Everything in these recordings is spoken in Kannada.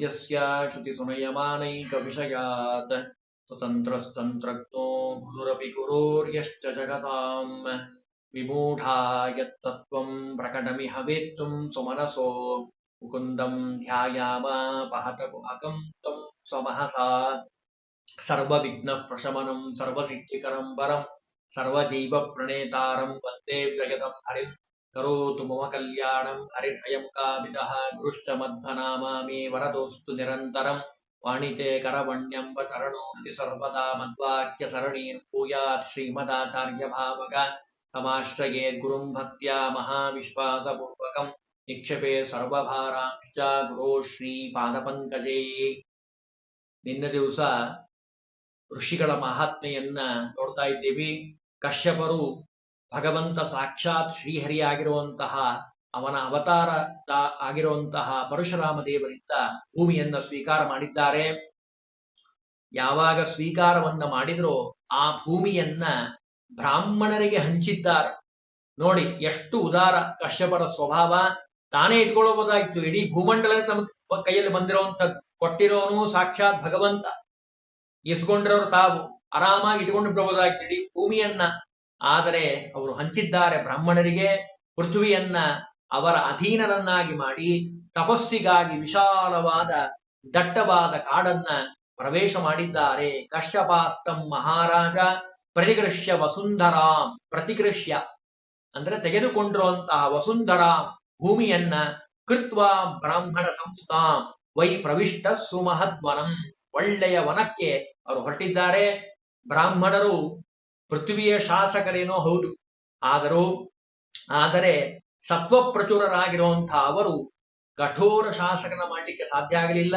यस्या श्रुतिसुनयमानैकविषयात् स्वतन्त्रस्तन्त्रज्ञो गुरुरपि गुरोर्यश्च जगताम्। विमूढा यत्तत्त्वम् प्रकटमिह वेत्तुम् सुमनसो मुकुन्दम् ध्यायामापहत कुहकम् त्वम् स्वमहसा। सर्वविघ्नः प्रशमनम् सर्वसिद्धिकरम् वरम् सर्वजीवप्रणेतारम् वंदे जगतम् हरिम्। ಪ್ರಣೇತಾರಂ ವಂದೇ ಜಗದಂ ಹರಿಂ ಕರೋತು ಮಮ ಕಲ್ಯಾಣಂ ಹರಿರ್ಹಯಂ निरन्तरं वाणिते ಸರಣೀರ್ಭೂಯಾತ್ ಶ್ರೀಮದಾಚಾರ್ಯ ಭಾವಕ ಸಮಾಶ್ರಯೇ ಗುರುಂ ಭಕ್ತ್ಯಾ ಮಹಾವಿಶ್ವಾಸಪೂರ್ವಕಂ ನಿಕ್ಷೇಪೆ ಸರ್ವಭಾರಾಂಶ್ಚ ಗುರು ಶ್ರೀ ಪಾದಪಂಕಜೇ ನಿನ್ನ ದಿವಸ ಋಷಿಗಳ ಮಹಾತ್ಮೆಯನ್ನ ನೋಡ್ತಾ ಇದ್ದೀವಿ ಕಶ್ಯಪರು ಭಗವಂತ ಸಾಕ್ಷಾತ್ ಶ್ರೀಹರಿಯಾಗಿರುವಂತಹ, ಅವನ ಅವತಾರ ಆಗಿರುವಂತಹ ಪರಶುರಾಮ ದೇವರಿಂದ ಭೂಮಿಯನ್ನ ಸ್ವೀಕಾರ ಮಾಡಿದ್ದಾರೆ. ಯಾವಾಗ ಸ್ವೀಕಾರವನ್ನ ಮಾಡಿದ್ರೋ ಆ ಭೂಮಿಯನ್ನ ಬ್ರಾಹ್ಮಣರಿಗೆ ಹಂಚಿದ್ದಾರೆ. ನೋಡಿ, ಎಷ್ಟು ಉದಾರ ಕಶ್ಯಪರ ಸ್ವಭಾವ. ತಾನೇ ಇಟ್ಕೊಳ್ಳಬಹುದಾಗಿತ್ತು. ಇಡೀ ಭೂಮಂಡಲ ತಮ್ಮ ಕೈಯಲ್ಲಿ ಬಂದಿರುವಂತ ಕೊಟ್ಟಿರೋನು ಸಾಕ್ಷಾತ್ ಭಗವಂತ. ಇಸ್ಕೊಂಡಿರೋರು ತಾವು. ಆರಾಮಾಗಿ ಇಟ್ಕೊಂಡು ಬಿಡಬಹುದಾಗಿತ್ತು ಇಡೀ ಭೂಮಿಯನ್ನ ಆದರೆ ಅವರು ಹಂಚಿದ್ದಾರೆ ಬ್ರಾಹ್ಮಣರಿಗೆ ಪೃಥ್ವಿಯನ್ನ ಅವರ ಅಧೀನರನ್ನಾಗಿ ಮಾಡಿ ತಪಸ್ಸಿಗಾಗಿ ವಿಶಾಲವಾದ ದಟ್ಟವಾದ ಕಾಡನ್ನ ಪ್ರವೇಶ ಮಾಡಿದ್ದಾರೆ. ಕಶ್ಯಪಾಸ್ತಂ ಮಹಾರಾಜ ಪ್ರತಿಗೃಶ್ಯ ವಸುಂಧರಾಂ ಪ್ರತಿಗೃಶ್ಯ ಅಂದ್ರೆ ತೆಗೆದುಕೊಂಡಿರುವಂತಹ ವಸುಂಧರಾಂ ಭೂಮಿಯನ್ನ ಕೃತ್ವ ಬ್ರಾಹ್ಮಣ ಸಂಸ್ಥಾಂ ವೈ ಪ್ರವಿಷ್ಟ ಸುಮಹದ್ವನಂ ಒಳ್ಳೆಯ ವನಕ್ಕೆ ಅವರು ಹೊರಟಿದ್ದಾರೆ. ಬ್ರಾಹ್ಮಣರು ಪೃಥ್ವಿಯ ಶಾಸಕರೇನೋ ಹೌದು. ಆದರೂ, ಆದರೆ ಸತ್ವಪ್ರಚುರರಾಗಿರುವಂತಹ ಅವರು ಕಠೋರ ಶಾಸಕನ ಮಾಡಲಿಕ್ಕೆ ಸಾಧ್ಯ ಆಗಲಿಲ್ಲ.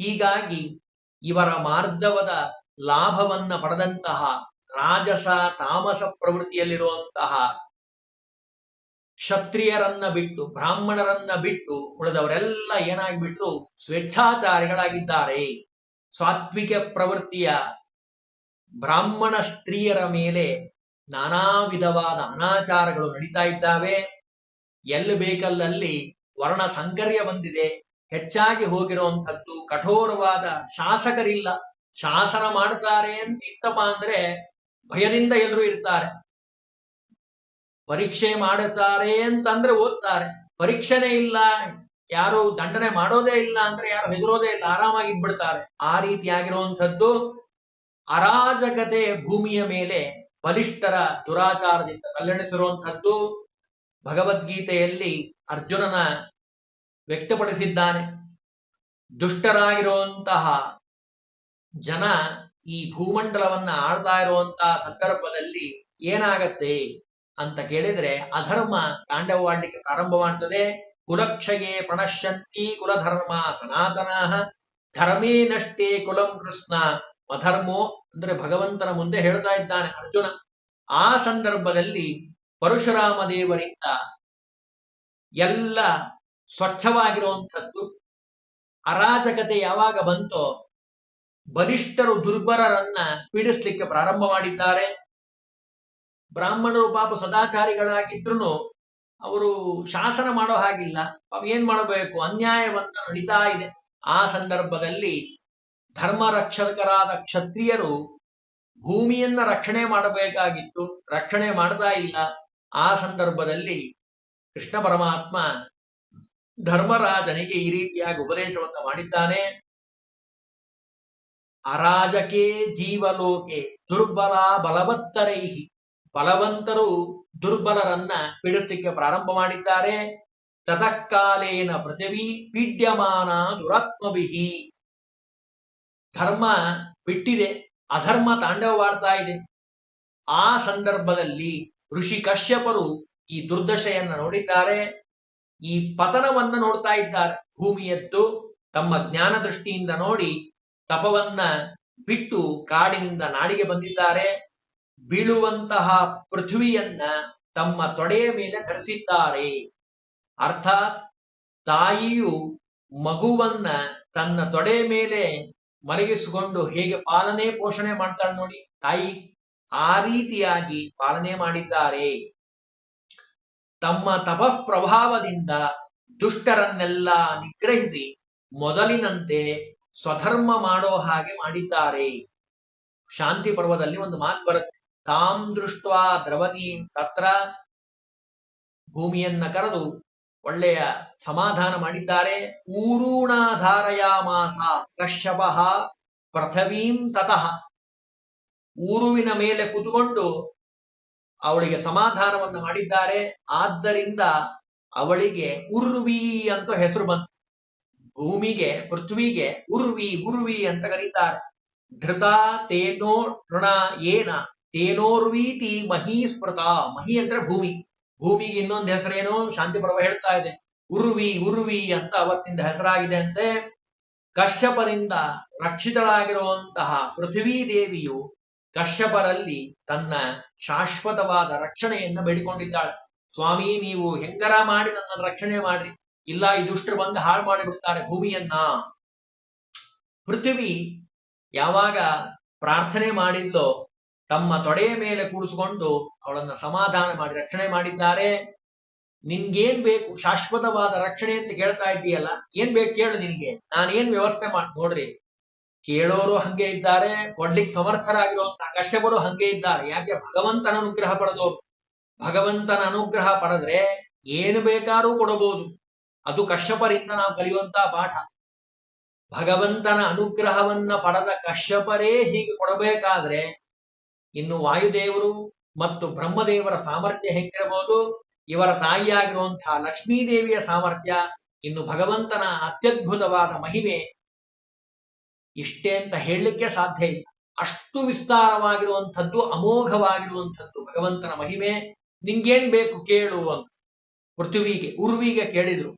ಹೀಗಾಗಿ ಇವರ ಮಾರ್ಧವದ ಲಾಭವನ್ನ ಪಡೆದಂತಹ ರಾಜಸ ತಾಮಸ ಪ್ರವೃತ್ತಿಯಲ್ಲಿರುವಂತಹ ಕ್ಷತ್ರಿಯರನ್ನ ಬಿಟ್ಟು, ಬ್ರಾಹ್ಮಣರನ್ನ ಬಿಟ್ಟು ಉಳಿದವರೆಲ್ಲ ಏನಾಗ್ಬಿಟ್ರು, ಸ್ವೇಚ್ಛಾಚಾರಿಗಳಾಗಿದ್ದಾರೆ. ಸಾತ್ವಿಕ ಪ್ರವೃತ್ತಿಯ ಬ್ರಾಹ್ಮಣ ಸ್ತ್ರೀಯರ ಮೇಲೆ ನಾನಾ ವಿಧವಾದ ಅನಾಚಾರಗಳು ನಡೀತಾ ಇದ್ದಾವೆ. ಎಲ್ಲಿ ಬೇಕಲ್ಲಲ್ಲಿ ವರ್ಣ ಸಂಕರ್ಯ ಬಂದಿದೆ. ಹೆಚ್ಚಾಗಿ ಹೋಗಿರುವಂಥದ್ದು ಕಠೋರವಾದ ಶಾಸಕರಿಲ್ಲ. ಶಾಸನ ಮಾಡುತ್ತಾರೆ ಅಂತ ಇತ್ತಪ್ಪ ಅಂದ್ರೆ ಭಯದಿಂದ ಎಲ್ಲರೂ ಇರ್ತಾರೆ. ಪರೀಕ್ಷೆ ಮಾಡುತ್ತಾರೆ ಅಂತಂದ್ರೆ ಓದ್ತಾರೆ. ಪರೀಕ್ಷೆನೇ ಇಲ್ಲ. ಯಾರು ದಂಡನೆ ಮಾಡೋದೇ ಇಲ್ಲ ಅಂದ್ರೆ ಯಾರು ಹೆದರೋದೇ ಇಲ್ಲ. ಆರಾಮಾಗಿ ಇದ್ಬಿಡ್ತಾರೆ. ಆ ರೀತಿಯಾಗಿರುವಂಥದ್ದು ಅರಾಜಕತೆ ಭೂಮಿಯ ಮೇಲೆ ಬಲಿಷ್ಠರ ದುರಾಚಾರದಿಂದ ಕಲ್ಲೆಣಿಸಿರುವಂಥದ್ದು ಭಗವದ್ಗೀತೆಯಲ್ಲಿ ಅರ್ಜುನನ ವ್ಯಕ್ತಪಡಿಸಿದ್ದಾನೆ. ದುಷ್ಟರಾಗಿರುವಂತಹ ಜನ ಈ ಭೂಮಂಡಲವನ್ನ ಆಳ್ತಾ ಇರುವಂತಹ ಸಂದರ್ಭದಲ್ಲಿ ಏನಾಗತ್ತೆ ಅಂತ ಕೇಳಿದ್ರೆ ಅಧರ್ಮ ತಾಂಡವವಾಡ್ಲಿಕ್ಕೆ ಪ್ರಾರಂಭ ಮಾಡ್ತದೆ. ಕುಲಕ್ಷಯೇ ಪ್ರಣಶ್ಯಂತಿ ಕುಲಧರ್ಮ ಸನಾತನ ಧರ್ಮೇ ನಷ್ಟೇ ಕುಲಂ ಕೃಷ್ಣ ಅಧರ್ಮೋ ಅಂದ್ರೆ ಭಗವಂತನ ಮುಂದೆ ಹೇಳ್ತಾ ಇದ್ದಾನೆ ಅರ್ಜುನ. ಆ ಸಂದರ್ಭದಲ್ಲಿ ಪರಶುರಾಮ ದೇವರಿಂದ ಎಲ್ಲ ಸ್ವಚ್ಛವಾಗಿರುವಂಥದ್ದು, ಅರಾಜಕತೆ ಯಾವಾಗ ಬಂತೋ ಬಲಿಷ್ಠರು ದುರ್ಬರರನ್ನ ಪೀಡಿಸ್ಲಿಕ್ಕೆ ಪ್ರಾರಂಭ ಮಾಡಿದ್ದಾರೆ. ಬ್ರಾಹ್ಮಣರು ಪಾಪ ಸದಾಚಾರಿಗಳಾಗಿದ್ರು ಅವರು ಶಾಸನ ಮಾಡೋ ಹಾಗಿಲ್ಲ. ಪಾಪ ಏನ್ ಮಾಡಬೇಕು? ಅನ್ಯಾಯವನ್ನ ನಡೀತಾ ಇದೆ. ಆ ಸಂದರ್ಭದಲ್ಲಿ ಧರ್ಮ ರಕ್ಷಕರಾದ ಕ್ಷತ್ರಿಯರು ಭೂಮಿಯನ್ನ ರಕ್ಷಣೆ ಮಾಡಬೇಕಾಗಿತ್ತು, ರಕ್ಷಣೆ ಮಾಡ್ತಾ ಇಲ್ಲ. ಆ ಸಂದರ್ಭದಲ್ಲಿ ಕೃಷ್ಣ ಪರಮಾತ್ಮ ಧರ್ಮರಾಜನಿಗೆ ಈ ರೀತಿಯಾಗಿ ಉಪದೇಶವನ್ನು ಮಾಡಿದ್ದಾನೆ. ಅರಾಜಕೆ ಜೀವಲೋಕೆ ದುರ್ಬಲ ಬಲವತ್ತರೈಹಿ. ಬಲವಂತರು ದುರ್ಬಲರನ್ನ ಪೀಡಿಸ್ಲಿಕ್ಕೆ ಪ್ರಾರಂಭ ಮಾಡಿದ್ದಾರೆ. ತತಃಕಾಲೇನ ಪೃಥಿವಿ ಪೀಡ್ಯಮಾನ ದುರಾತ್ಮಭಿಹಿ. ಧರ್ಮ ಬಿಟ್ಟಿದೆ, ಅಧರ್ಮ ತಾಂಡವವಾಡ್ತಾ ಇದೆ. ಆ ಸಂದರ್ಭದಲ್ಲಿ ಋಷಿ ಕಶ್ಯಪರು ಈ ದುರ್ದಶೆಯನ್ನ ನೋಡಿದ್ದಾರೆ. ಈ ಪತನವನ್ನ ನೋಡ್ತಾ ಇದ್ದಾರೆ. ಭೂಮಿಯದ್ದು ತಮ್ಮ ಜ್ಞಾನ ದೃಷ್ಟಿಯಿಂದ ನೋಡಿ ತಪವನ್ನ ಬಿಟ್ಟು ಕಾಡಿನಿಂದ ನಾಡಿಗೆ ಬಂದಿದ್ದಾರೆ. ಬೀಳುವಂತಹ ಪೃಥ್ವಿಯನ್ನ ತಮ್ಮ ತೊಡೆಯ ಮೇಲೆ ಧರಿಸಿದ್ದಾರೆ. ಅರ್ಥಾತ್ ತಾಯಿಯು ಮಗುವನ್ನ ತನ್ನ ತೊಡೆಯ ಮೇಲೆ ಮಲಗಿಸಿಕೊಂಡು ಹೇಗೆ ಪಾಲನೆ ಪೋಷಣೆ ಮಾಡ್ತಾಳೆ ನೋಡಿ. ತಾಯಿ ಆ ರೀತಿಯಾಗಿ ಪಾಲನೆ ಮಾಡಿದ್ದಾರೆ. ತಮ್ಮ ತಪಃ ಪ್ರಭಾವದಿಂದ ದುಷ್ಟರನ್ನೆಲ್ಲ ನಿಗ್ರಹಿಸಿ ಮೊದಲಿನಂತೆ ಸ್ವಧರ್ಮ ಮಾಡೋ ಹಾಗೆ ಮಾಡಿದ್ದಾರೆ. ಶಾಂತಿ ಪರ್ವದಲ್ಲಿ ಒಂದು ಮಾತು ಬರುತ್ತೆ. ತಾಂ ದೃಷ್ಟ ದ್ರವತೀಂ ತತ್ರ ಭೂಮಿಯನ್ನ ಕರೆದು ಒಳ್ಳೆಯ ಸಮಾಧಾನ ಮಾಡಿದ್ದಾರೆ. ಊರೂಣಾಧಾರಯಾಮಾಸ ಕಶ್ಯಪ ಪೃಥವೀಂ ತತಃ. ಊರುವಿನ ಮೇಲೆ ಕುತುಕೊಂಡು ಅವಳಿಗೆ ಸಮಾಧಾನವನ್ನು ಮಾಡಿದ್ದಾರೆ. ಆದ್ದರಿಂದ ಅವಳಿಗೆ ಉರ್ವಿ ಅಂತ ಹೆಸರು ಬಂತು. ಭೂಮಿಗೆ, ಪೃಥ್ವಿಗೆ ಉರ್ವಿ ಉರ್ವಿ ಅಂತ ಕರೀತಾರೆ. ಧೃತ ತೇನೋ ಋಣ ಏನ? ತೇನೋರ್ವೀತಿ ಮಹಿ ಸ್ಮೃತ ಮಹಿ ಅಂದ್ರೆ ಭೂಮಿ. ಭೂಮಿಗೆ ಇನ್ನೊಂದು ಹೆಸರೇನು ಶಾಂತಿ ಪರ್ವ ಹೇಳ್ತಾ ಇದೆ. ಉರುವಿ, ಉರ್ವಿ ಅಂತ ಅವತ್ತಿಂದ ಹೆಸರಾಗಿದೆ ಅಂತೆ. ಕಶ್ಯಪರಿಂದ ರಕ್ಷಿತಳಾಗಿರುವಂತಹ ಪೃಥ್ವೀ ದೇವಿಯು ಕಶ್ಯಪರಲ್ಲಿ ತನ್ನ ಶಾಶ್ವತವಾದ ರಕ್ಷಣೆಯನ್ನ ಬೇಡಿಕೊಂಡಿದ್ದಾಳೆ. ಸ್ವಾಮಿ, ನೀವು ಹೆಂಗರ ಮಾಡಿ ನನ್ನ ರಕ್ಷಣೆ ಮಾಡ್ರಿ. ಇಲ್ಲ, ಈ ದುಷ್ಟರು ಬಂದು ಹಾಳು ಮಾಡಿಬಿಡ್ತಾರೆ ಭೂಮಿಯನ್ನ. ಪೃಥ್ವಿ ಯಾವಾಗ ಪ್ರಾರ್ಥನೆ ಮಾಡಿದ್ಲೋ ತಮ್ಮ ತೊಡೆಯ ಮೇಲೆ ಕೂಡಿಸಿಕೊಂಡು ಅವಳನ್ನ ಸಮಾಧಾನ ಮಾಡಿ, ರಕ್ಷಣೆ ಮಾಡಿದ್ದಾರೆ. ನಿನ್ಗೇನ್ ಬೇಕು? ಶಾಶ್ವತವಾದ ರಕ್ಷಣೆ ಅಂತ ಕೇಳ್ತಾ ಇದ್ದೀಯಲ್ಲ, ಏನ್ ಬೇಕು ಕೇಳು ನಿನಗೆ. ನಾನೇನ್ ವ್ಯವಸ್ಥೆ ಮಾಡಿ ನೋಡ್ರಿ, ಕೇಳೋರು ಹಂಗೆ ಇದ್ದಾರೆ, ಕೊಡ್ಲಿಕ್ಕೆ ಸಮರ್ಥರಾಗಿರುವಂತಹ ಕಶ್ಯಪರು ಹಂಗೆ ಇದ್ದಾರೆ. ಯಾಕೆ? ಭಗವಂತನ ಅನುಗ್ರಹ ಪಡೆದೋರು ಭಗವಂತನ ಅನುಗ್ರಹ ಪಡೆದ್ರೆ ಏನು ಬೇಕಾದ್ರೂ ಕೊಡಬಹುದು. ಅದು ಕಶ್ಯಪರಿಂದ ನಾವು ಕಲಿಯುವಂತಹ ಪಾಠ. ಭಗವಂತನ ಅನುಗ್ರಹವನ್ನ ಪಡೆದ ಕಶ್ಯಪರೇ ಹೀಗೆ ಕೊಡಬೇಕಾದ್ರೆ ಇನ್ನು ವಾಯುದೇವರು ಮತ್ತು ಬ್ರಹ್ಮದೇವರ ಸಾಮರ್ಥ್ಯ ಹೆಂಗಿರಬಹುದು? ಇವರ ತಾಯಿಯಾಗಿರುವಂತಹ ಲಕ್ಷ್ಮೀದೇವಿಯ ಸಾಮರ್ಥ್ಯ, ಇನ್ನು ಭಗವಂತನ ಅತ್ಯದ್ಭುತವಾದ ಮಹಿಮೆ ಇಷ್ಟೇ ಅಂತ ಹೇಳಲಿಕ್ಕೆ ಸಾಧ್ಯ ಇಲ್ಲ. ಅಷ್ಟು ವಿಸ್ತಾರವಾಗಿರುವಂಥದ್ದು, ಅಮೋಘವಾಗಿರುವಂಥದ್ದು ಭಗವಂತನ ಮಹಿಮೆ. ನಿಂಗೇನ್ ಬೇಕು ಕೇಳು ಅಂತ ಪೃಥ್ವಿಗೆ, ಉರ್ವಿಗೆ ಕೇಳಿದ್ರು.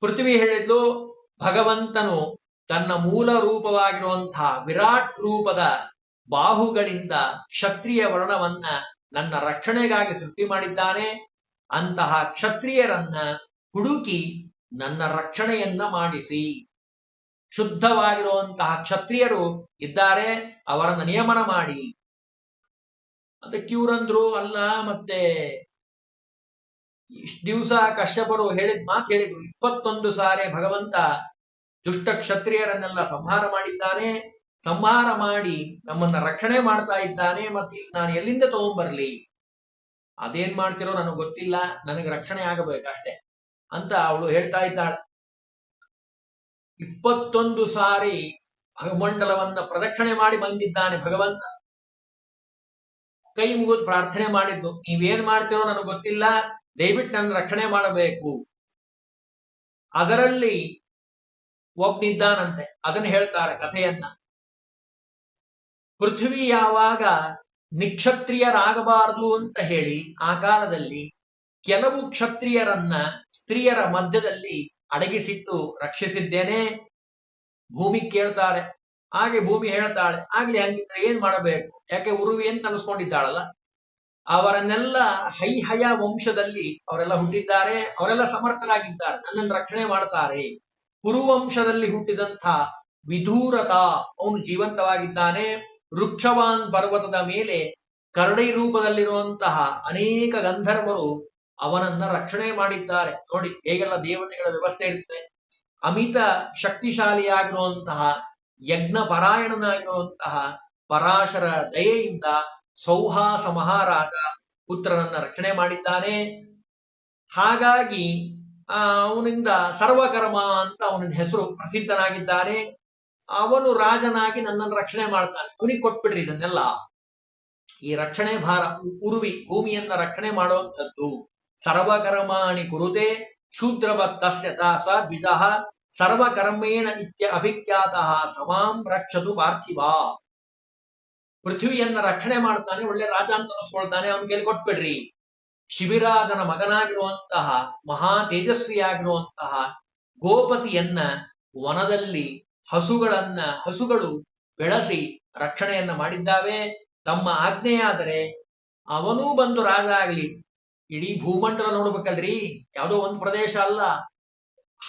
ಪೃಥ್ವಿ ಹೇಳಿದ್ಲು, ಭಗವಂತನು ತನ್ನ ಮೂಲ ರೂಪವಾಗಿರುವಂತಹ ವಿರಾಟ್ ರೂಪದ ಬಾಹುಗಳಿಂದ ಕ್ಷತ್ರಿಯ ವರ್ಣವನ್ನ ನನ್ನ ರಕ್ಷಣೆಗಾಗಿ ಸೃಷ್ಟಿ ಮಾಡಿದ್ದಾನೆ. ಅಂತಹ ಕ್ಷತ್ರಿಯರನ್ನ ಹುಡುಕಿ ನನ್ನ ರಕ್ಷಣೆಯನ್ನ ಮಾಡಿಸಿ. ಶುದ್ಧವಾಗಿರುವಂತಹ ಕ್ಷತ್ರಿಯರು ಇದ್ದಾರೆ, ಅವರನ್ನ ನಿಯಮನ ಮಾಡಿ. ಅದಕ್ಕೆ ಇವ್ರಂದ್ರು ಅಲ್ಲ, ಮತ್ತೆ ಇಷ್ಟು ದಿವಸ ಕಶ್ಯಪರು ಹೇಳಿದ ಮಾತು ಹೇಳಿದ್ರು. ಇಪ್ಪತ್ತೊಂದು ಸಾರಿ ಭಗವಂತ ದುಷ್ಟ ಕ್ಷತ್ರಿಯರನ್ನೆಲ್ಲ ಸಂಹಾರ ಮಾಡಿದ್ದಾನೆ. ಸಂಹಾರ ಮಾಡಿ ನಮ್ಮನ್ನ ರಕ್ಷಣೆ ಮಾಡ್ತಾ ಇದ್ದಾನೆ ಮತ್ತೆ ನಾನು ಎಲ್ಲಿಂದ ತಗೊಂಡ್ಬರ್ಲಿ ಅದೇನ್ ಮಾಡ್ತಿರೋ ನನಗೆ ಗೊತ್ತಿಲ್ಲ, ನನಗೆ ರಕ್ಷಣೆ ಆಗಬೇಕಷ್ಟೇ ಅಂತ ಅವಳು ಹೇಳ್ತಾ ಇದ್ದಾಳೆ. ಇಪ್ಪತ್ತೊಂದು ಸಾರಿ ಭಗಮಂಡಲವನ್ನ ಪ್ರದಕ್ಷಿಣೆ ಮಾಡಿ ಬಂದಿದ್ದಾನೆ ಭಗವಂತ. ಕೈ ಮುಗಿದು ಪ್ರಾರ್ಥನೆ ಮಾಡಿದ್ದು ನೀವೇನ್ ಮಾಡ್ತೀರೋ ನನಗೆ ಗೊತ್ತಿಲ್ಲ, ದಯವಿಟ್ಟು ನನ್ನ ರಕ್ಷಣೆ ಮಾಡಬೇಕು. ಅದರಲ್ಲಿ ಒಬ್ಬನಿದ್ದಾನಂತೆ ಅದನ್ನ ಹೇಳ್ತಾರೆ ಕಥೆಯನ್ನ. ಪೃಥ್ವಿ ಯಾವಾಗ ನಿಕ್ಷತ್ರಿಯರಾಗಬಾರದು ಅಂತ ಹೇಳಿ ಆ ಕಾಲದಲ್ಲಿ ಕೆಲವು ಕ್ಷತ್ರಿಯರನ್ನ ಸ್ತ್ರೀಯರ ಮಧ್ಯದಲ್ಲಿ ಅಡಗಿಸಿಟ್ಟು ರಕ್ಷಿಸಿದ್ದೇನೆ. ಭೂಮಿ ಕೇಳ್ತಾಳೆ. ಹಾಗೆ ಭೂಮಿ ಹೇಳ್ತಾಳೆ. ಆಗ್ಲಿ ಹಂಗಿದ್ರೆ ಏನ್ ಮಾಡಬೇಕು? ಯಾಕೆ ಉರುವಿ ಅಂತ ಅನ್ಸ್ಕೊಂಡಿದ್ದಾಳಲ್ಲ? ಅವರನ್ನೆಲ್ಲ ಹೈಹಯ ವಂಶದಲ್ಲಿ ಅವರೆಲ್ಲ ಹುಟ್ಟಿದ್ದಾರೆ. ಅವರೆಲ್ಲ ಸಮರ್ಥರಾಗಿದ್ದಾರೆ. ನನ್ನನ್ನು ರಕ್ಷಣೆ ಮಾಡ್ತಾರೆ. ಕುರುವಂಶದಲ್ಲಿ ಹುಟ್ಟಿದಂಥ ವಿಧೂರತ, ಅವನು ಜೀವಂತವಾಗಿದ್ದಾನೆ. ವೃಕ್ಷವಾನ್ ಪರ್ವತದ ಮೇಲೆ ಕರಡಿ ರೂಪದಲ್ಲಿರುವಂತಹ ಅನೇಕ ಗಂಧರ್ವರು ಅವನನ್ನ ರಕ್ಷಣೆ ಮಾಡಿದ್ದಾರೆ. ನೋಡಿ, ಹೇಗೆಲ್ಲ ದೇವತೆಗಳ ವ್ಯವಸ್ಥೆ ಇರುತ್ತೆ. ಅಮಿತ ಶಕ್ತಿಶಾಲಿಯಾಗಿರುವಂತಹ ಯಜ್ಞ ಪರಾಯಣನಾಗಿರುವಂತಹ ಪರಾಶರ ದಯೆಯಿಂದ ಸೌಹಾಸ ಮಹಾರಾಜ ಪುತ್ರನನ್ನ ರಕ್ಷಣೆ ಮಾಡಿದ್ದಾನೆ. ಹಾಗಾಗಿ ಅವನಿಂದ ಸರ್ವಕರ್ಮ ಅಂತ ಅವನ ಹೆಸರು ಪ್ರಸಿದ್ಧನಾಗಿದ್ದಾನೆ ಅವನು ರಾಜನಾಗಿ ನನ್ನನ್ನು ರಕ್ಷಣೆ ಮಾಡ್ತಾನೆ. ಅವನಿಗೆ ಕೊಟ್ಬಿಡ್ರಿ ಇದನ್ನೆಲ್ಲ. ಈ ರಕ್ಷಣೆ ಭಾರ, ಉರುವಿ, ಭೂಮಿಯನ್ನ ರಕ್ಷಣೆ ಮಾಡುವಂಥದ್ದು. ಸರ್ವಕರ್ಮಾಣಿ ಕುರುತೆ ಶೂದ್ರವತ್ತಸ್ಯ ದಾಸ ಬಿಜ ಸರ್ವಕರ್ಮೇಣ ಇತ್ಯ ಅಭಿಖ್ಯಾತ ಸಮಾಂ ರಕ್ಷದು ಪಾರ್ಥಿವ. ಪೃಥ್ವಿಯನ್ನ ರಕ್ಷಣೆ ಮಾಡ್ತಾನೆ, ಒಳ್ಳೆ ರಾಜ ಅಂತ ಅನಿಸ್ಕೊಳ್ತಾನೆ ಅವನ ಕೈಲಿ ಕೊಟ್ಬಿಡ್ರಿ. ಶಿಬಿರಾಜನ ಮಗನಾಗಿರುವಂತಹ, ಮಹಾ ತೇಜಸ್ವಿಯಾಗಿರುವಂತಹ ಗೋಪತಿಯನ್ನ ವನದಲ್ಲಿ ಹಸುಗಳನ್ನ, ಹಸುಗಳು ಬೆಳೆಸಿ ರಕ್ಷಣೆಯನ್ನ ಮಾಡಿದ್ದಾವೆ. ತಮ್ಮ ಆಜ್ಞೆಯಾದರೆ ಅವನೂ ಬಂದು ರಾಜ ಆಗಲಿ. ಇಡೀ ಭೂಮಂಡಲ ನೋಡ್ಬೇಕಲ್ರಿ. ಯಾವುದೋ ಒಂದು ಪ್ರದೇಶ ಅಲ್ಲ.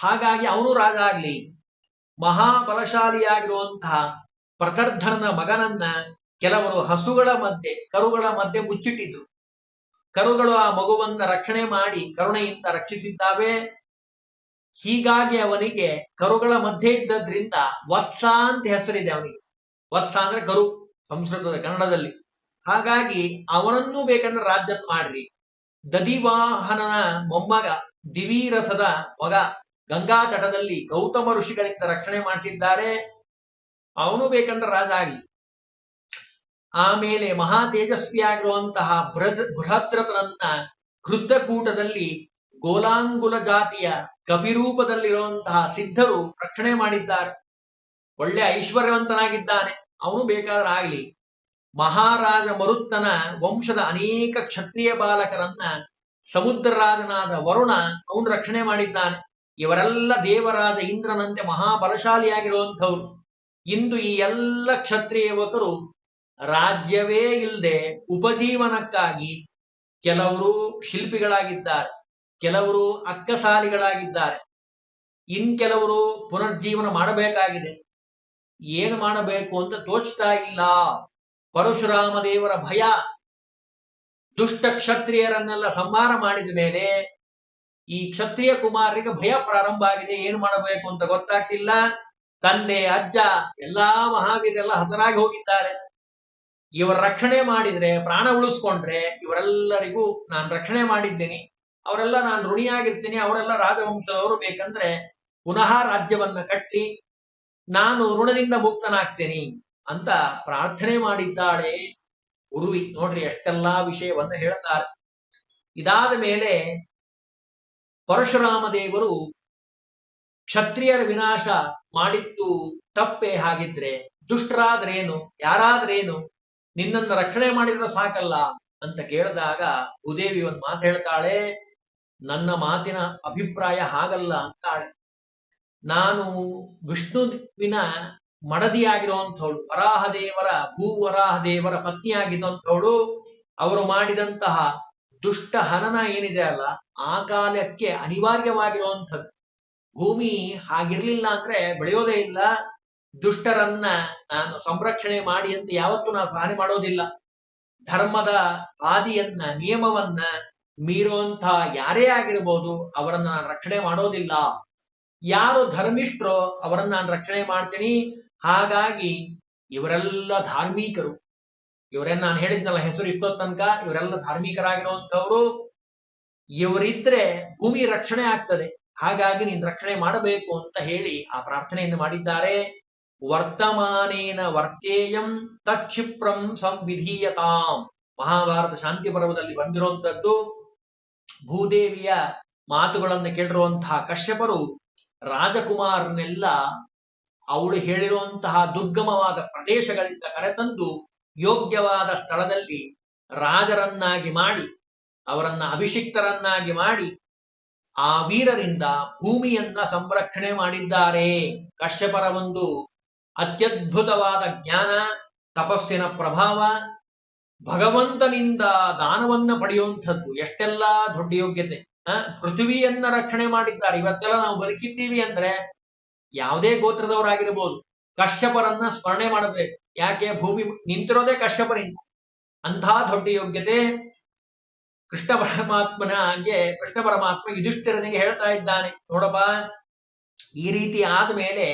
ಹಾಗಾಗಿ ಅವನು ರಾಜ ಆಗ್ಲಿ. ಮಹಾಬಲಶಾಲಿಯಾಗಿರುವಂತಹ ಪ್ರತರ್ಧನ ಮಗನನ್ನ ಕೆಲವರು ಹಸುಗಳ ಮಧ್ಯೆ, ಕರುಗಳ ಮಧ್ಯೆ ಮುಚ್ಚಿಟ್ಟಿದ್ರು. ಕರುಗಳು ಆ ಮಗುವನ್ನ ರಕ್ಷಣೆ ಮಾಡಿ, ಕರುಣೆಯಿಂದ ರಕ್ಷಿಸಿದ್ದಾವೆ. ಹೀಗಾಗಿ ಅವನಿಗೆ ಕರುಗಳ ಮಧ್ಯೆ ಇದ್ದದ್ರಿಂದ ವತ್ಸ ಅಂತ ಹೆಸರಿದೆ ಅವನಿಗೆ. ವತ್ಸ ಅಂದ್ರೆ ಕರು, ಸಂಸ್ಕೃತದ ಕನ್ನಡದಲ್ಲಿ. ಹಾಗಾಗಿ ಅವನನ್ನು ಬೇಕಂದ್ರೆ ರಾಜ್ಯನ್ ಮಾಡ್ರಿ ದದಿವಾಹನನ ಮೊಮ್ಮಗ ದಿವೀರಥದ ಮಗ, ಗಂಗಾ ತಟದಲ್ಲಿ ಗೌತಮ ಋಷಿಗಳಿಂದ ರಕ್ಷಣೆ ಮಾಡಿಸಿದ್ದಾರೆ. ಅವನು ಬೇಕಂದ್ರೆ ರಾಜ ಆಗಲಿ. ಆಮೇಲೆ ಮಹಾ ತೇಜಸ್ವಿಯಾಗಿರುವಂತಹ ಬೃಹದ್ರಥನನ್ನ ಕೃದ್ಧಕೂಟದಲ್ಲಿ ಗೋಲಾಂಗುಲ ಜಾತಿಯ ಕಪಿರೂಪದಲ್ಲಿರುವಂತಹ ಸಿದ್ಧರು ರಕ್ಷಣೆ ಮಾಡಿದ್ದಾರೆ. ಒಳ್ಳೆ ಐಶ್ವರ್ಯವಂತನಾಗಿದ್ದಾನೆ. ಅವನು ಬೇಕಾದ್ರೆ ಆಗ್ಲಿ ಮಹಾರಾಜ ಮರುತ್ತನ ವಂಶದ ಅನೇಕ ಕ್ಷತ್ರಿಯ ಬಾಲಕರನ್ನ ಸಮುದ್ರರಾಜನಾದ ವರುಣ ಅವನು ರಕ್ಷಣೆ ಮಾಡಿದ್ದಾನೆ. ಇವರೆಲ್ಲ ದೇವರಾಜ ಇಂದ್ರನಂತೆ ಮಹಾಬಲಶಾಲಿಯಾಗಿರುವಂಥವ್ರು. ಇಂದು ಈ ಎಲ್ಲ ಕ್ಷತ್ರಿಯ ಯುವಕರು ರಾಜ್ಯವೇ ಇಲ್ಲದೆ ಉಪಜೀವನಕ್ಕಾಗಿ ಕೆಲವರು ಶಿಲ್ಪಿಗಳಾಗಿದ್ದಾರೆ. ಕೆಲವರು ಅಕ್ಕಸಾಲಿಗಳಾಗಿದ್ದಾರೆ. ಇನ್ ಕೆಲವರು ಪುನರ್ಜೀವನ ಮಾಡಬೇಕಾಗಿದೆ. ಏನು ಮಾಡಬೇಕು ಅಂತ ತೋಚ್ತಾ ಇಲ್ಲ. ಪರಶುರಾಮ ದೇವರ ಭಯ. ದುಷ್ಟ ಕ್ಷತ್ರಿಯರನ್ನೆಲ್ಲ ಸಂಹಾರ ಮಾಡಿದ ಮೇಲೆ ಈ ಕ್ಷತ್ರಿಯ ಕುಮಾರರಿಗೆ ಭಯ ಪ್ರಾರಂಭ ಆಗಿದೆ. ಏನು ಮಾಡಬೇಕು ಅಂತ ಗೊತ್ತಾಗ್ತಿಲ್ಲ. ತಂದೆ, ಅಜ್ಜ, ಎಲ್ಲಾ ಮಹಾವೀರೆಲ್ಲ ಹತರಾಗಿ ಹೋಗಿದ್ದಾರೆ. ಇವರ ರಕ್ಷಣೆ ಮಾಡಿದ್ರೆ, ಪ್ರಾಣ ಉಳಿಸ್ಕೊಂಡ್ರೆ ಇವರೆಲ್ಲರಿಗೂ ನಾನು ರಕ್ಷಣೆ ಮಾಡಿದ್ದೀನಿ. ಅವರೆಲ್ಲ ನಾನು ಋಣಿಯಾಗಿರ್ತೀನಿ, ಅವರೆಲ್ಲ ರಾಜವಂಶದವರು ಬೇಕಂದ್ರೆ ಪುನಃ ರಾಜ್ಯವನ್ನ ಕಟ್ಟಿ, ನಾನು ಋಣದಿಂದ ಮುಕ್ತನಾಗ್ತೇನೆ ಅಂತ ಪ್ರಾರ್ಥನೆ ಮಾಡಿದ್ದಾಳೆ ಉರುವಿ ನೋಡ್ರಿ ಎಷ್ಟೆಲ್ಲಾ ವಿಷಯವನ್ನ ಹೇಳ್ತಾರೆ. ಇದಾದ ಮೇಲೆ ಪರಶುರಾಮ ದೇವರು ಕ್ಷತ್ರಿಯರ ವಿನಾಶ ಮಾಡಿದ್ದು ತಪ್ಪೆ ಹಾಗಿದ್ರೆ ದುಷ್ಟರಾದ್ರೇನು, ಯಾರಾದ್ರೇನು, ನಿನ್ನನ್ನು ರಕ್ಷಣೆ ಮಾಡಿದ್ರೆ ಸಾಕಲ್ಲ ಅಂತ ಕೇಳಿದಾಗ ಭೂದೇವಿ ಒಂದು ಮಾತು ಹೇಳ್ತಾಳೆ ನನ್ನ ಮಾತಿನ ಅಭಿಪ್ರಾಯ ಹಾಗಲ್ಲ ಅಂತಾಳೆ. ನಾನು ವಿಷ್ಣುವಿನ ಮಡದಿಯಾಗಿರುವಂಥವಳು ವರಾಹ ದೇವರ ಭೂವರಾಹ ದೇವರ ಪತ್ನಿಯಾಗಿದ್ದಂಥವಳು. ಅವರು ಮಾಡಿದಂತಹ ದುಷ್ಟ ಹನನ ಏನಿದೆ ಅಲ್ಲ, ಆ ಕಾಲಕ್ಕೆ ಅನಿವಾರ್ಯವಾಗಿರುವಂಥದ್ದು. ಭೂಮಿ ಹಾಗಿರ್ಲಿಲ್ಲ ಅಂದ್ರೆ ಬೆಳೆಯೋದೇ ಇಲ್ಲ. ದುಷ್ಟರನ್ನ ನಾನು ಸಂರಕ್ಷಣೆ ಮಾಡಿ ಅಂತ ಯಾವತ್ತೂ ನಾನು ಸಹನೆ ಮಾಡೋದಿಲ್ಲ. ಧರ್ಮದ ಆದಿಯನ್ನ, ನಿಯಮವನ್ನ ಮೀರುವಂತ ಯಾರೇ ಆಗಿರ್ಬೋದು ಅವರನ್ನ ನಾನು ರಕ್ಷಣೆ ಮಾಡೋದಿಲ್ಲ. ಯಾರು ಧರ್ಮಿಷ್ಠರೋ ಅವರನ್ನ ನಾನು ರಕ್ಷಣೆ ಮಾಡ್ತೀನಿ. ಹಾಗಾಗಿ ಇವರೆಲ್ಲ ಧಾರ್ಮಿಕರು. ಇವರೇನು ನಾನು ಹೇಳಿದ್ನಲ್ಲ ಹೆಸರು ಇಷ್ಟೋ ತನಕ ಇವರೆಲ್ಲ ಧಾರ್ಮಿಕರಾಗಿರುವಂತವ್ರು ಇವರಿದ್ರೆ ಭೂಮಿ ರಕ್ಷಣೆ ಆಗ್ತದೆ. ಹಾಗಾಗಿ ನೀನ್ ರಕ್ಷಣೆ ಮಾಡಬೇಕು ಅಂತ ಹೇಳಿ ಆ ಪ್ರಾರ್ಥನೆಯನ್ನು ಮಾಡಿದ್ದಾರೆ. ವರ್ತಮಾನೇನ ವರ್ತೇಯಂ ತಕ್ಷಿಪ್ರಂ ಸಂವಿಧೀಯತಾಂ. ಮಹಾಭಾರತ ಶಾಂತಿ ಪರ್ವದಲ್ಲಿ ಬಂದಿರುವಂತದ್ದು ಭೂದೇವಿಯ ಮಾತುಗಳನ್ನು ಕೇಳಿರುವಂತಹ ಕಶ್ಯಪರು ರಾಜಕುಮಾರನೆಲ್ಲ ಅವಳು ಹೇಳಿರುವಂತಹ ದುರ್ಗಮವಾದ ಪ್ರದೇಶಗಳಿಂದ ಕರೆತಂದು ಯೋಗ್ಯವಾದ ಸ್ಥಳದಲ್ಲಿ ರಾಜರನ್ನಾಗಿ ಮಾಡಿ, ಅವರನ್ನ ಅಭಿಷಿಕ್ತರನ್ನಾಗಿ ಮಾಡಿ, ಆ ವೀರರಿಂದ ಭೂಮಿಯನ್ನ ಸಂರಕ್ಷಣೆ ಮಾಡಿದ್ದಾರೆ. ಕಶ್ಯಪರ ಒಂದು ಅತ್ಯದ್ಭುತವಾದ ಜ್ಞಾನ, ತಪಸ್ಸಿನ ಪ್ರಭಾವ ಭಗವಂತನಿಂದ ದಾನವನ್ನ ಪಡೆಯುವಂಥದ್ದು ಎಷ್ಟೆಲ್ಲಾ ದೊಡ್ಡ ಯೋಗ್ಯತೆ ಪೃಥ್ವಿಯನ್ನ ರಕ್ಷಣೆ ಮಾಡಿದ್ದಾರೆ. ಇವತ್ತೆಲ್ಲ ನಾವು ಬದುಕಿದ್ದೀವಿ ಅಂದ್ರೆ ಯಾವುದೇ ಗೋತ್ರದವರಾಗಿರ್ಬೋದು ಕಶ್ಯಪರನ್ನ ಸ್ಮರಣೆ ಮಾಡಬೇಕು. ಯಾಕೆ? ಭೂಮಿ ನಿಂತಿರೋದೇ ಕಶ್ಯಪರಿಂದ. ಅಂಥ ದೊಡ್ಡ ಯೋಗ್ಯತೆ ಕೃಷ್ಣ ಪರಮಾತ್ಮನ ಹಾಗೆ ಕೃಷ್ಣ ಪರಮಾತ್ಮ ಯುಧಿಷ್ಠಿರನಿಗೆ ಹೇಳ್ತಾ ಇದ್ದಾನೆ. ನೋಡಪ್ಪ, ಈ ರೀತಿ ಆದ್ಮೇಲೆ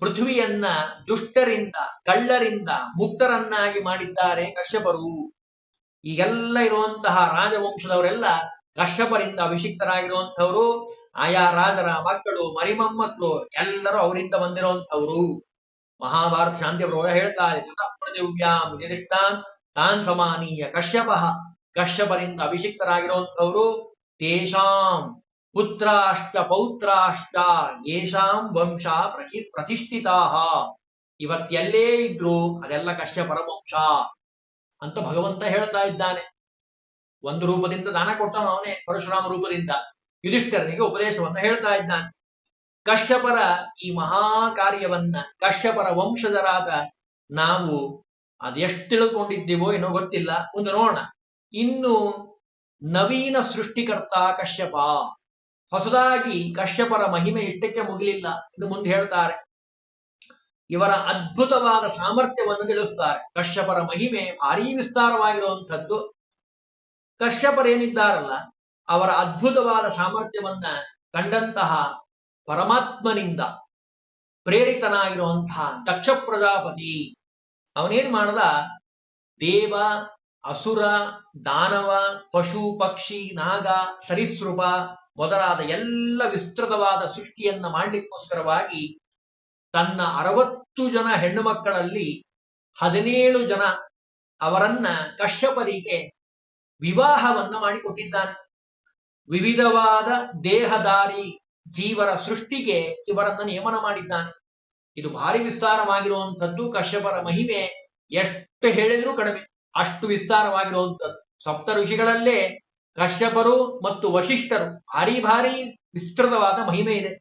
ಪೃಥ್ವಿಯನ್ನ ದುಷ್ಟರಿಂದ, ಕಳ್ಳರಿಂದ ಮುಕ್ತರನ್ನಾಗಿ ಮಾಡಿದ್ದಾರೆ ಕಶ್ಯಪರು. ಈಗೆಲ್ಲ ಇರುವಂತಹ ರಾಜವಂಶದವರೆಲ್ಲ ಕಶ್ಯಪರಿಂದ ಅಭಿಷಿಕ್ತರಾಗಿರುವಂಥವ್ರು, ಆಯಾ ರಾಜರ ಮಕ್ಕಳು ಮರಿಮಮ್ಮಕ್ಕಳು ಎಲ್ಲರೂ ಅವರಿಂದ ಬಂದಿರುವಂಥವ್ರು. ಮಹಾಭಾರತ ಶಾಂತಿ ಪ್ರಭಾವ ಹೇಳ್ತಾರೆ ಪೃಥಿವ್ಯಾಂ ನಿರಿಷ್ಟಾನ್ ತಾನ್ ಸಮಾನೀಯ ಕಶ್ಯಪ. ಕಶ್ಯಪರಿಂದ ಅಭಿಷಿಕ್ತರಾಗಿರುವಂಥವ್ರು, ತೇಷಾಂ ಪುತ್ರಾಶ್ಚ ಪೌತ್ರಾಶ್ಚ ಯೇಷಾಂ ವಂಶ ಪ್ರತಿ ಪ್ರತಿಷ್ಠಿತಾ ಇವತ್ತೆಲ್ಲೇ ಇದ್ರು ಅದೆಲ್ಲ ಕಶ್ಯಪರ ವಂಶ ಅಂತ ಭಗವಂತ ಹೇಳ್ತಾ ಇದ್ದಾನೆ. ಒಂದು ರೂಪದಿಂದ ದಾನ ಕೊಟ್ಟವನು ಅವನೇ, ಪರಶುರಾಮ ರೂಪದಿಂದ ಯುಧಿಷ್ಠರನಿಗೆ ಉಪದೇಶವನ್ನ ಹೇಳ್ತಾ ಇದ್ದಾನೆ. ಕಶ್ಯಪರ ಈ ಮಹಾ ಕಾರ್ಯವನ್ನ ಕಶ್ಯಪರ ವಂಶಜರಾದ ನಾವು ಅದೆಷ್ಟು ತಿಳ್ಕೊಂಡಿದ್ದೀವೋ ಏನೋ ಗೊತ್ತಿಲ್ಲ. ಒಂದು ನೋಡೋಣ. ಇನ್ನು ನವೀನ ಸೃಷ್ಟಿಕರ್ತ ಕಶ್ಯಪ. ಹೊಸದಾಗಿ ಕಶ್ಯಪರ ಮಹಿಮೆ ಇಷ್ಟಕ್ಕೆ ಮುಗಿಲಿಲ್ಲ ಎಂದು ಮುಂದೆ ಹೇಳ್ತಾರೆ. ಇವರ ಅದ್ಭುತವಾದ ಸಾಮರ್ಥ್ಯವನ್ನು ತಿಳಿಸ್ತಾರೆ ಕಶ್ಯಪರ ಮಹಿಮೆ ಭಾರೀ ವಿಸ್ತಾರವಾಗಿರುವಂಥದ್ದು. ಕಶ್ಯಪರೇನಿದ್ದಾರಲ್ಲ, ಅವರ ಅದ್ಭುತವಾದ ಸಾಮರ್ಥ್ಯವನ್ನ ಕಂಡಂತಹ ಪರಮಾತ್ಮನಿಂದ ಪ್ರೇರಿತನಾಗಿರುವಂತಹ ದಕ್ಷ ಪ್ರಜಾಪತಿ ಅವನೇನ್ ಮಾಡ್ದ? ದೇವ, ಅಸುರ, ದಾನವ, ಪಶು, ಪಕ್ಷಿ, ನಾಗ, ಸರೀಸೃಪ ಮೊದಲಾದ ಎಲ್ಲ ವಿಸ್ತೃತವಾದ ಸೃಷ್ಟಿಯನ್ನ ಮಾಡಲಿಕ್ಕೋಸ್ಕರವಾಗಿ ತನ್ನ ಅರವತ್ತು ಜನ ಹೆಣ್ಣು ಮಕ್ಕಳಲ್ಲಿ ಹದಿನೇಳು ಜನ ಅವರನ್ನ ಕಶ್ಯಪರಿಗೆ ವಿವಾಹವನ್ನ ಮಾಡಿಕೊಟ್ಟಿದ್ದಾನೆ. ವಿವಿಧವಾದ ದೇಹದಾರಿ ಜೀವರ ಸೃಷ್ಟಿಗೆ ಇವರನ್ನ ನಿಯಮನ ಮಾಡಿದ್ದಾನೆ. ಇದು ಭಾರಿ ವಿಸ್ತಾರವಾಗಿರುವಂಥದ್ದು ಕಶ್ಯಪರ ಮಹಿಮೆ. ಎಷ್ಟು ಹೇಳಿದ್ರೂ ಕಡಿಮೆ. ಅಷ್ಟು ವಿಸ್ತಾರವಾಗಿರುವಂಥದ್ದು. ಸಪ್ತ ಋಷಿಗಳಲ್ಲೇ ಕಶ್ಯಪರು ಮತ್ತು ವಶಿಷ್ಠರು ಭಾರಿ ಭಾರಿ ವಿಸ್ತೃತವಾದ ಮಹಿಮೆ ಇದೆ.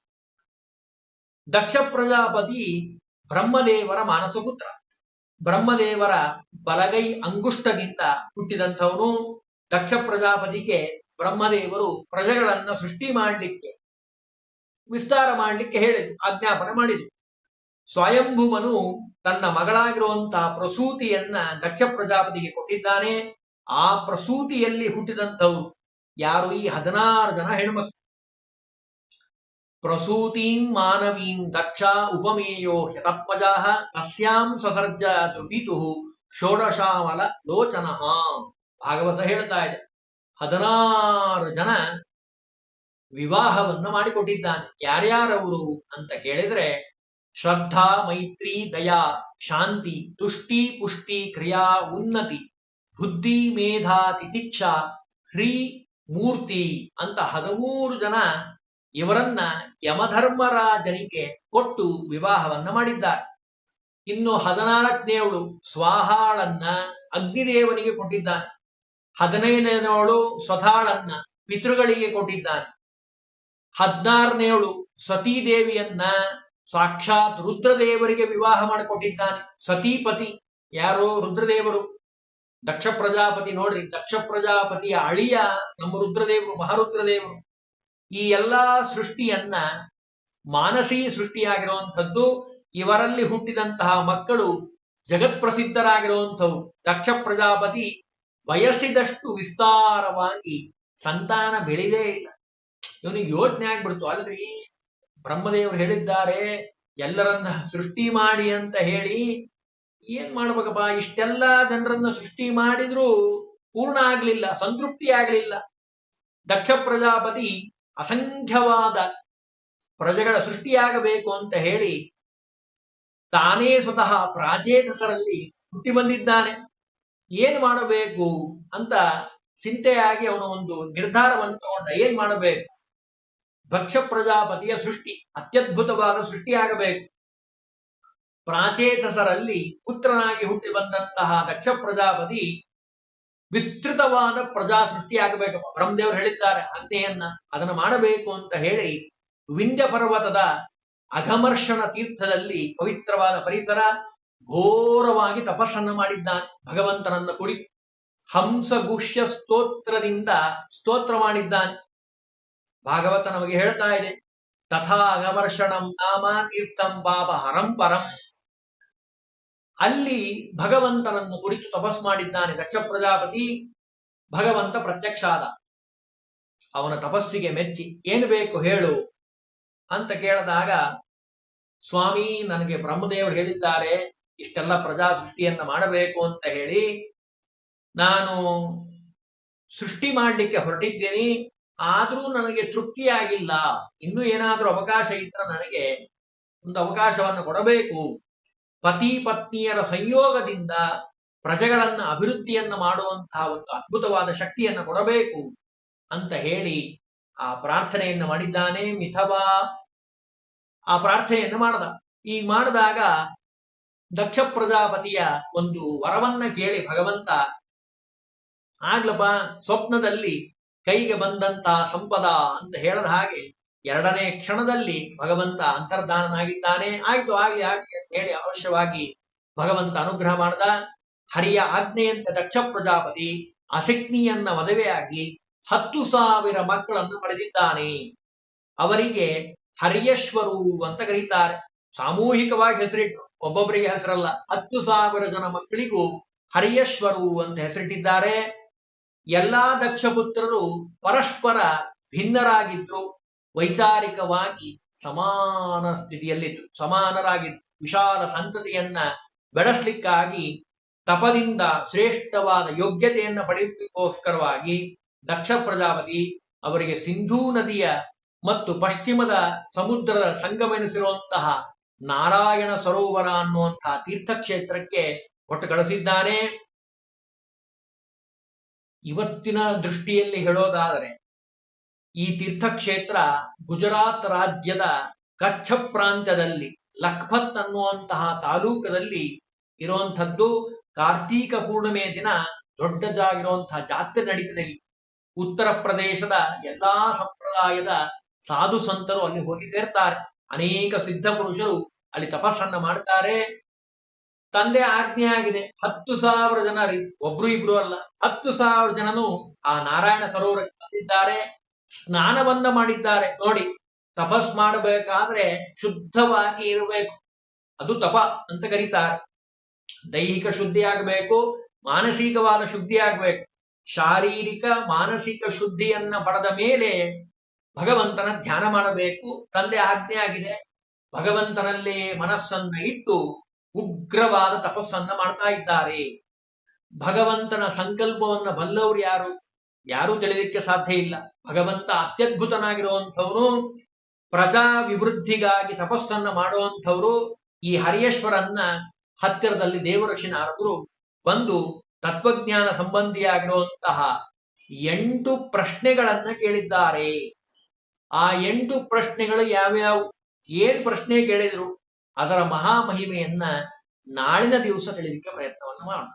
ದಕ್ಷ ಪ್ರಜಾಪತಿ ಬ್ರಹ್ಮದೇವರ ಮಾನಸಪುತ್ರ. ಬ್ರಹ್ಮದೇವರ ಬಲಗೈ ಅಂಗುಷ್ಟದಿಂದ ಹುಟ್ಟಿದಂಥವನು ದಕ್ಷ ಪ್ರಜಾಪತಿಗೆ ಬ್ರಹ್ಮದೇವರು ಪ್ರಜೆಗಳನ್ನ ಸೃಷ್ಟಿ ಮಾಡಲಿಕ್ಕೆ ವಿಸ್ತಾರ ಮಾಡಲಿಕ್ಕೆ ಹೇಳಿದ್ರು, ಆಜ್ಞಾಪನೆ ಮಾಡಿದ್ರು. ಸ್ವಯಂಭುವನು ತನ್ನ ಮಗಳಾಗಿರುವಂತಹ ಪ್ರಸೂತಿಯನ್ನ ದಕ್ಷ ಪ್ರಜಾಪತಿಗೆ ಕೊಟ್ಟಿದ್ದಾನೆ. ಆ ಪ್ರಸೂತಿಯಲ್ಲಿ ಹುಟ್ಟಿದಂಥವ್ರು ಯಾರು? ಈ ಹದಿನಾರು ಜನ ಹೆಣ್ಮಕ್ಳು. ಪ್ರಸೂತೀಂ ಮಾನವೀಂ ದಕ್ಷ ಉಪಮೇಯೋ ಹ್ಯತತ್ಮಜಾ ತಸ್ಯಾಂ ಸಸರ್ಜ ದುಪಿತು ಷೋಡಶಾಮಲ ಲೋಚನ. ಭಾಗವತ ಹೇಳ್ತಾ ಇದೆ. ಹದಿನಾರು ಜನ ವಿವಾಹವನ್ನ ಮಾಡಿಕೊಟ್ಟಿದ್ದಾನೆ. ಯಾರ್ಯಾರವರು ಅಂತ ಕೇಳಿದ್ರೆ ಶ್ರದ್ಧಾ, ಮೈತ್ರಿ, ದಯಾ, ಶಾಂತಿ, ತುಷ್ಟಿ, ಪುಷ್ಟಿ, ಕ್ರಿಯಾ, ಉನ್ನತಿ. ಬುದ್ಧಿ ಮೇಧಾ ತಿತಿಕ್ಷ ಹ್ರೀ ಮೂರ್ತಿ ಅಂತ ಹದಿಮೂರು ಜನ ಇವರನ್ನ ಯಮಧರ್ಮರಾಜನಿಗೆ ಕೊಟ್ಟು ವಿವಾಹವನ್ನ ಮಾಡಿದ್ದಾರೆ. ಇನ್ನು ಹದಿನಾಲ್ಕನೇವಳು ಸ್ವಾಹಾಳನ್ನ ಅಗ್ನಿದೇವನಿಗೆ ಕೊಟ್ಟಿದ್ದಾನೆ. ಹದಿನೈದನೇವಳು ಸ್ವಥಾಳನ್ನ ಪಿತೃಗಳಿಗೆ ಕೊಟ್ಟಿದ್ದಾನೆ. ಹದಿನಾರನೇವಳು ಸತೀದೇವಿಯನ್ನ ಸಾಕ್ಷಾತ್ ರುದ್ರದೇವರಿಗೆ ವಿವಾಹ ಮಾಡಿಕೊಟ್ಟಿದ್ದಾನೆ. ಸತೀಪತಿ ಯಾರೋ ರುದ್ರದೇವರು ದಕ್ಷ ಪ್ರಜಾಪತಿ ನೋಡ್ರಿ, ದಕ್ಷ ಪ್ರಜಾಪತಿಯ ಅಳಿಯ ನಮ್ಮ ರುದ್ರದೇವರು, ಮಹಾರುದ್ರದೇವರು. ಈ ಎಲ್ಲಾ ಸೃಷ್ಟಿಯನ್ನ ಮಾನಸೀ ಸೃಷ್ಟಿಯಾಗಿರುವಂಥದ್ದು ಇವರಲ್ಲಿ ಹುಟ್ಟಿದಂತಹ ಮಕ್ಕಳು ಜಗತ್ಪ್ರಸಿದ್ಧರಾಗಿರುವಂಥವು. ದಕ್ಷ ಪ್ರಜಾಪತಿ ಬಯಸಿದಷ್ಟು ವಿಸ್ತಾರವಾಗಿ ಸಂತಾನ ಬೆಳಿದೇ ಇಲ್ಲ. ಇವನಿಗೆ ಯೋಚನೆ ಆಗ್ಬಿಡ್ತು ಅಲ್ರಿ ಬ್ರಹ್ಮದೇವರು ಹೇಳಿದ್ದಾರೆ, ಎಲ್ಲರನ್ನ ಸೃಷ್ಟಿ ಮಾಡಿ ಅಂತ ಹೇಳಿ ಏನ್ ಮಾಡ್ಬೇಕಪ್ಪ ಇಷ್ಟೆಲ್ಲ ಜನರನ್ನ ಸೃಷ್ಟಿ ಮಾಡಿದ್ರೂ ಪೂರ್ಣ ಆಗ್ಲಿಲ್ಲ, ಸಂತೃಪ್ತಿ ಆಗ್ಲಿಲ್ಲ. ದಕ್ಷ ಪ್ರಜಾಪತಿ ಅಸಂಖ್ಯವಾದ ಪ್ರಜೆಗಳ ಸೃಷ್ಟಿಯಾಗಬೇಕು ಅಂತ ಹೇಳಿ ತಾನೇ ಸ್ವತಃ ಪ್ರಾಚೇತಸರಲ್ಲಿ ಹುಟ್ಟಿ ಬಂದಿದ್ದಾನೆ. ಏನ್ ಮಾಡಬೇಕು ಅಂತ ಚಿಂತೆಯಾಗಿ ಅವನು ಒಂದು ನಿರ್ಧಾರವನ್ನು ತಗೊಂಡ. ಏನ್ ಮಾಡಬೇಕು? ಭಕ್ಷ ಪ್ರಜಾಪತಿಯ ಸೃಷ್ಟಿ, ಅತ್ಯದ್ಭುತವಾದ ಸೃಷ್ಟಿಯಾಗಬೇಕು. ಪ್ರಾಚೇತಸರಲ್ಲಿ ಪುತ್ರನಾಗಿ ಹುಟ್ಟಿ ಬಂದಂತಹ ದಕ್ಷ ಪ್ರಜಾಪತಿ ವಿಸ್ತೃತವಾದ ಪ್ರಜಾ ಸೃಷ್ಟಿಯಾಗಬೇಕಪ್ಪ ಬ್ರಹ್ಮದೇವರು ಹೇಳಿದ್ದಾರೆ, ಆಜ್ಞೆಯನ್ನ ಅದನ್ನು ಮಾಡಬೇಕು ಅಂತ ಹೇಳಿ ವಿಂಧ್ಯ ಪರ್ವತದ ಅಘಮರ್ಷಣ ತೀರ್ಥದಲ್ಲಿ ಪವಿತ್ರವಾದ ಪರಿಸರ ಘೋರವಾಗಿ ತಪಸ್ಸನ್ನ ಮಾಡಿದ್ದಾನೆ. ಭಗವಂತನನ್ನ ಕುಡಿ ಹಂಸಗುಷ್ಯ ಸ್ತೋತ್ರದಿಂದ ಸ್ತೋತ್ರ ಮಾಡಿದ್ದಾನೆ. ಭಾಗವತ ನಮಗೆ ಹೇಳ್ತಾ ಇದೆ, ತಥಾ ಅಘಮರ್ಷಣಂ ನಾಮ ತೀರ್ಥಂ ಪಾಪ ಹರಂ ಪರಂ. ಅಲ್ಲಿ ಭಗವಂತನನ್ನು ಕುರಿತು ತಪಸ್ ಮಾಡಿದ್ದಾನೆ ದಕ್ಷ ಪ್ರಜಾಪತಿ ಭಗವಂತ ಪ್ರತ್ಯಕ್ಷ ಆದ ಅವನ ತಪಸ್ಸಿಗೆ ಮೆಚ್ಚಿ, ಏನು ಬೇಕು ಹೇಳು ಅಂತ ಕೇಳಿದಾಗ, ಸ್ವಾಮಿ, ನನಗೆ ಬ್ರಹ್ಮದೇವರು ಹೇಳಿದ್ದಾರೆ, ಇಷ್ಟೆಲ್ಲ ಪ್ರಜಾ ಸೃಷ್ಟಿಯನ್ನ ಮಾಡಬೇಕು ಅಂತ ಹೇಳಿ, ನಾನು ಸೃಷ್ಟಿ ಮಾಡಲಿಕ್ಕೆ ಹೊರಟಿದ್ದೇನೆ, ಆದರೂ ನನಗೆ ತೃಪ್ತಿಯಾಗಿಲ್ಲ. ಇನ್ನೂ ಏನಾದರೂ ಅವಕಾಶ ಇದ್ರೆ ನನಗೆ ಒಂದು ಅವಕಾಶವನ್ನು ಕೊಡಬೇಕು. ಪತಿ ಪತ್ನಿಯರ ಸಂಯೋಗದಿಂದ ಪ್ರಜೆಗಳನ್ನ ಅಭಿವೃದ್ಧಿಯನ್ನ ಮಾಡುವಂತಹ ಒಂದು ಅದ್ಭುತವಾದ ಶಕ್ತಿಯನ್ನ ಕೊಡಬೇಕು ಅಂತ ಹೇಳಿ ಆ ಪ್ರಾರ್ಥನೆಯನ್ನ ಮಾಡಿದ್ದಾನೆ ಮಿಥವಾ ಆ ಪ್ರಾರ್ಥನೆಯನ್ನ ಮಾಡದ. ಈ ಮಾಡಿದಾಗ ದಕ್ಷ ಪ್ರಜಾಪತಿಯ ಒಂದು ವರವನ್ನ ಕೇಳಿ ಭಗವಂತ, ಆಗ್ಲಪ್ಪ, ಸ್ವಪ್ನದಲ್ಲಿ ಕೈಗೆ ಬಂದಂತ ಸಂಪದ ಅಂತ ಹೇಳದ ಹಾಗೆ ಎರಡನೇ ಕ್ಷಣದಲ್ಲಿ ಭಗವಂತ ಅಂತರ್ಧಾನನಾಗಿದ್ದಾನೆ. ಆಯ್ತು ಆಗಲಿ ಆಗಲಿ ಅಂತ ಹೇಳಿ ಅವಶ್ಯವಾಗಿ ಭಗವಂತ ಅನುಗ್ರಹ ಮಾಡದ. ಹರಿಯ ಆಜ್ಞೆಯಂತೆ ದಕ್ಷ ಪ್ರಜಾಪತಿ ಅಸಿಕ್ನಿಯನ್ನ ಮದುವೆಯಾಗಿ ಹತ್ತು ಸಾವಿರ ಮಕ್ಕಳನ್ನು ಪಡೆದಿದ್ದಾನೆ. ಅವರಿಗೆ ಹರಿಯಶ್ವರು ಅಂತ ಕರೀತಾರೆ. ಸಾಮೂಹಿಕವಾಗಿ ಹೆಸರಿಟ್ಟು, ಒಬ್ಬೊಬ್ಬರಿಗೆ ಹೆಸರಲ್ಲ, ಹತ್ತು ಸಾವಿರ ಜನ ಮಕ್ಕಳಿಗೂ ಹರಿಯಶ್ವರು ಅಂತ ಹೆಸರಿಟ್ಟಿದ್ದಾರೆ. ಎಲ್ಲಾ ದಕ್ಷಪುತ್ರರು ಪರಸ್ಪರ ಭಿನ್ನರಾಗಿದ್ರು. ವೈಚಾರಿಕವಾಗಿ ಸಮಾನ ಸ್ಥಿತಿಯಲ್ಲಿತ್ತು ಸಮಾನರಾಗಿ ವಿಶಾಲ ಸಂತತಿಯನ್ನ ಬೆಳೆಸಲಿಕ್ಕಾಗಿ ತಪದಿಂದ ಶ್ರೇಷ್ಠವಾದ ಯೋಗ್ಯತೆಯನ್ನ ಪಡೆಸಲಿಕ್ಕೋಸ್ಕರವಾಗಿ ದಕ್ಷ ಪ್ರಜಾಪತಿ ಅವರಿಗೆ ಸಿಂಧೂ ನದಿಯ ಮತ್ತು ಪಶ್ಚಿಮದ ಸಮುದ್ರದ ಸಂಗಮೆನಿಸಿರುವಂತಹ ನಾರಾಯಣ ಸರೋವರ ಅನ್ನುವಂತಹ ತೀರ್ಥಕ್ಷೇತ್ರಕ್ಕೆ ಒಟ್ಟು ಕಳಿಸಿದ್ದಾನೆ ಇವತ್ತಿನ ದೃಷ್ಟಿಯಲ್ಲಿ ಹೇಳೋದಾದರೆ ಈ ತೀರ್ಥಕ್ಷೇತ್ರ ಗುಜರಾತ್ ರಾಜ್ಯದ ಕಚ್ಛ ಪ್ರಾಂತ್ಯದಲ್ಲಿ ಲಖ್ಪತ್ ಅನ್ನುವಂತಹ ತಾಲೂಕದಲ್ಲಿ ಇರುವಂಥದ್ದು. ಕಾರ್ತೀಕ ಪೂರ್ಣಿಮೆ ದಿನ ದೊಡ್ಡದಾಗಿರುವಂತಹ ಜಾತ್ರೆ ನಡೀತದೆ. ಉತ್ತರ ಪ್ರದೇಶದ ಎಲ್ಲಾ ಸಂಪ್ರದಾಯದ ಸಾಧು ಸಂತರು ಅಲ್ಲಿ ಹೋಗಿ ಸೇರ್ತಾರೆ. ಅನೇಕ ಸಿದ್ಧ ಪುರುಷರು ಅಲ್ಲಿ ತಪಸ್ಸನ್ನ ಮಾಡ್ತಾರೆ. ತಂದೆ ಆಜ್ಞೆ ಆಗಿದೆ. ಹತ್ತು ಸಾವಿರ ಜನ ರೀ ಒಬ್ರು ಇಬ್ರು ಅಲ್ಲ, ಹತ್ತು ಸಾವಿರ ಜನನು ಆ ನಾರಾಯಣ ಸರೋವರಕ್ಕೆ ಬಂದಿದ್ದಾರೆ. ಸ್ನಾನವನ್ನ ಮಾಡಿದ್ದಾರೆ. ನೋಡಿ, ತಪಸ್ ಮಾಡಬೇಕಾದ್ರೆ ಶುದ್ಧವಾಗಿ ಇರಬೇಕು. ಅದು ತಪ ಅಂತ ಕರೀತಾರೆ. ದೈಹಿಕ ಶುದ್ಧಿ ಆಗಬೇಕು, ಮಾನಸಿಕವಾದ ಶುದ್ಧಿ ಆಗಬೇಕು. ಶಾರೀರಿಕ, ಮಾನಸಿಕ ಶುದ್ಧಿಯನ್ನ ಪಡೆದ ಮೇಲೆ ಭಗವಂತನ ಧ್ಯಾನ ಮಾಡಬೇಕು. ತಂದೆ ಆಜ್ಞೆ ಆಗಿದೆ. ಭಗವಂತನಲ್ಲೇ ಮನಸ್ಸನ್ನ ಇಟ್ಟು ಉಗ್ರವಾದ ತಪಸ್ಸನ್ನ ಮಾಡ್ತಾ ಇದ್ದಾರೆ. ಭಗವಂತನ ಸಂಕಲ್ಪವನ್ನ ಬಲ್ಲವರು ಯಾರು? ಯಾರೂ ತಿಳಿಲಿಕ್ಕೆ ಸಾಧ್ಯ ಇಲ್ಲ. ಭಗವಂತ ಅತ್ಯದ್ಭುತನಾಗಿರುವಂಥವರು, ಪ್ರಜಾ ವಿವೃದ್ಧಿಗಾಗಿ ತಪಸ್ಸನ್ನ ಮಾಡುವಂಥವ್ರು, ಈ ಹರಿಯೇಶ್ವರನ್ನ ಹತ್ತಿರದಲ್ಲಿ ದೇವಋಷಿ ನಾರದರು ಬಂದು ತತ್ವಜ್ಞಾನ ಸಂಬಂಧಿಯಾಗಿರುವಂತಹ ಎಂಟು ಪ್ರಶ್ನೆಗಳನ್ನ ಕೇಳಿದ್ದಾರೆ. ಆ ಎಂಟು ಪ್ರಶ್ನೆಗಳು ಯಾವ್ಯಾವು? ಏನ್ ಪ್ರಶ್ನೆ ಕೇಳಿದ್ರು? ಅದರ ಮಹಾಮಹಿಮೆಯನ್ನ ನಾಳಿನ ದಿವಸ ತಿಳಿಲಿಕ್ಕೆ ಪ್ರಯತ್ನವನ್ನು ಮಾಡೋಣ.